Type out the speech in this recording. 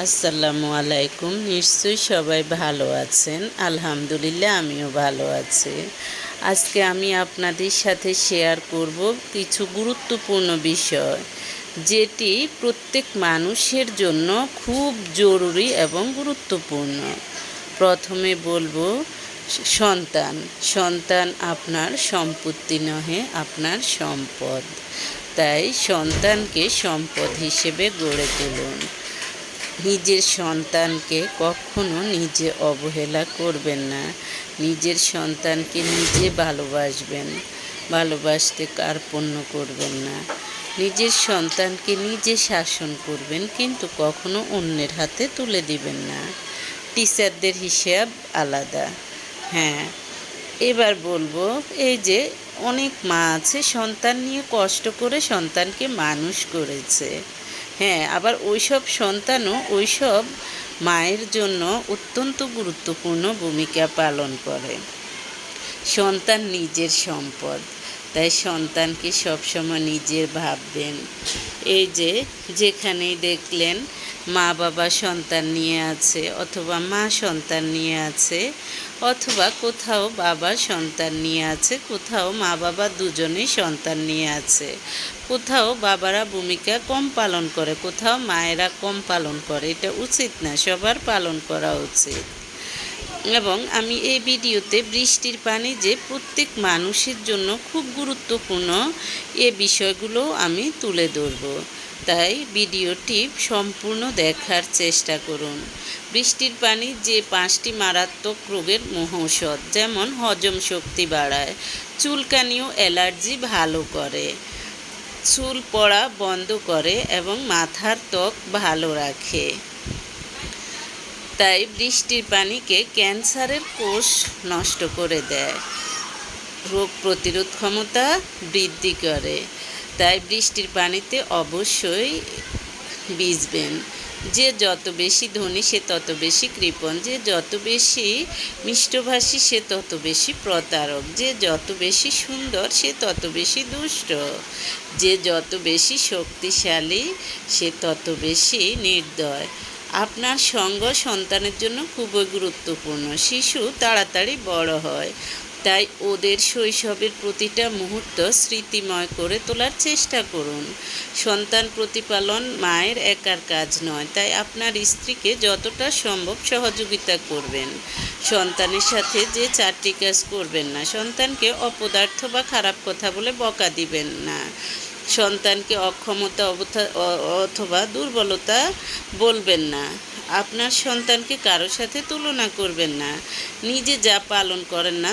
আসসালামু আলাইকুম। নিশ্চয়ই সবাই ভালো আছেন। আলহামদুলিল্লাহ, আমিও ভালো আছি। আজকে আমি আপনাদের সাথে শেয়ার করব কিছু গুরুত্বপূর্ণ বিষয়, যেটি প্রত্যেক মানুষের জন্য খুব জরুরি এবং গুরুত্বপূর্ণ। প্রথমে বলব, সন্তান। সন্তান আপনার সম্পত্তি নহে, আপনার সম্পদ। তাই সন্তানকে সম্পদ হিসেবে গড়ে তুলুন। নিজের সন্তানকে কখনো নিজে অবহেলা করবেন না। নিজের সন্তানকে নিজে ভালোবাসবেন, ভালোবাসতে কার্পণ্য করবেন না। নিজের সন্তানকে নিজে শাসন করবেন, কিন্তু কখনো অন্যের হাতে তুলে দিবেন না। টিচারদের হিসাব আলাদা। হ্যাঁ এবার বলব, এই যে অনেক মা আছে, সন্তান নিয়ে কষ্ট করে সন্তানকে মানুষ করেছে। হ্যাঁ আবার ওইসব সন্তানও ওইসব মায়ের জন্য অত্যন্ত গুরুত্বপূর্ণ ভূমিকা পালন করে। সন্তান নিজের সম্পদ, তাই সন্তানকে সবসময় নিজের ভাববেন। এই যে, যেখানেই দেখলেন মা বাবা সন্তান নিয়ে আছে, অথবা মা সন্তান নিয়ে আছে, অথবা কোথাও বাবা সন্তান নিয়ে আছে, কোথাও মা বাবা দুজনেই সন্তান নিয়ে আছে। কোথাও বাবারা ভূমিকা কম পালন করে, কোথাও মায়েরা কম পালন করে, এটা উচিত না, সবার পালন করা উচিত। এবং আমি এই ভিডিওতে বৃষ্টির পানি যে প্রত্যেক মানুষের জন্য খুব গুরুত্বপূর্ণ, এ বিষয়গুলো আমি তুলে ধরব। তাই ভিডিওটি সম্পূর্ণ দেখার চেষ্টা করুন। বৃষ্টির পানি যে পাঁচটি মারাত্মক রোগের মহৌষধ, যেমন হজম শক্তি বাড়ায়, চুলকানিও অ্যালার্জি ভালো করে, চুল পড়া বন্ধ করে এবং মাথার ত্বক ভালো রাখে। তাই বৃষ্টির পানিকে ক্যান্সারের কোষ নষ্ট করে দেয়। রোগ প্রতিরোধ ক্ষমতা বৃদ্ধি করে। তাই বৃষ্টির পানিতে অবশ্যই ভিজবেন। যে যত বেশি ধনী, সে তত বেশি কৃপণ। যে যত বেশি মিষ্টভাষী, সে তত বেশি প্রতারক। যে যত বেশি সুন্দর, সে তত বেশি দুষ্ট। যে যত বেশি শক্তিশালী, সে তত বেশি নির্দয়। আপনার সঙ্গ সন্তানের জন্য খুবই গুরুত্বপূর্ণ। শিশু তাড়াতাড়ি বড় হয়। তাই ওদের শৈশবের প্রতিটা মুহূর্ত স্মৃতিময় করে তোলার চেষ্টা করুন। সন্তান প্রতিপালন মায়ের একার কাজ নয়, তাই আপনার স্ত্রীকে যতটা সম্ভব সহযোগিতা করবেন। সন্তানের সাথে যে চারটি কাজ করবেন না, সন্তানকে অপদার্থ বা খারাপ কথা বলে বকা দিবেন না। সন্তানকে অক্ষমতা অথবা দুর্বলতা বলবেন না। আপনার সন্তানকে কারোর সাথে তুলনা করবেন না। নিজে যা পালন করেন না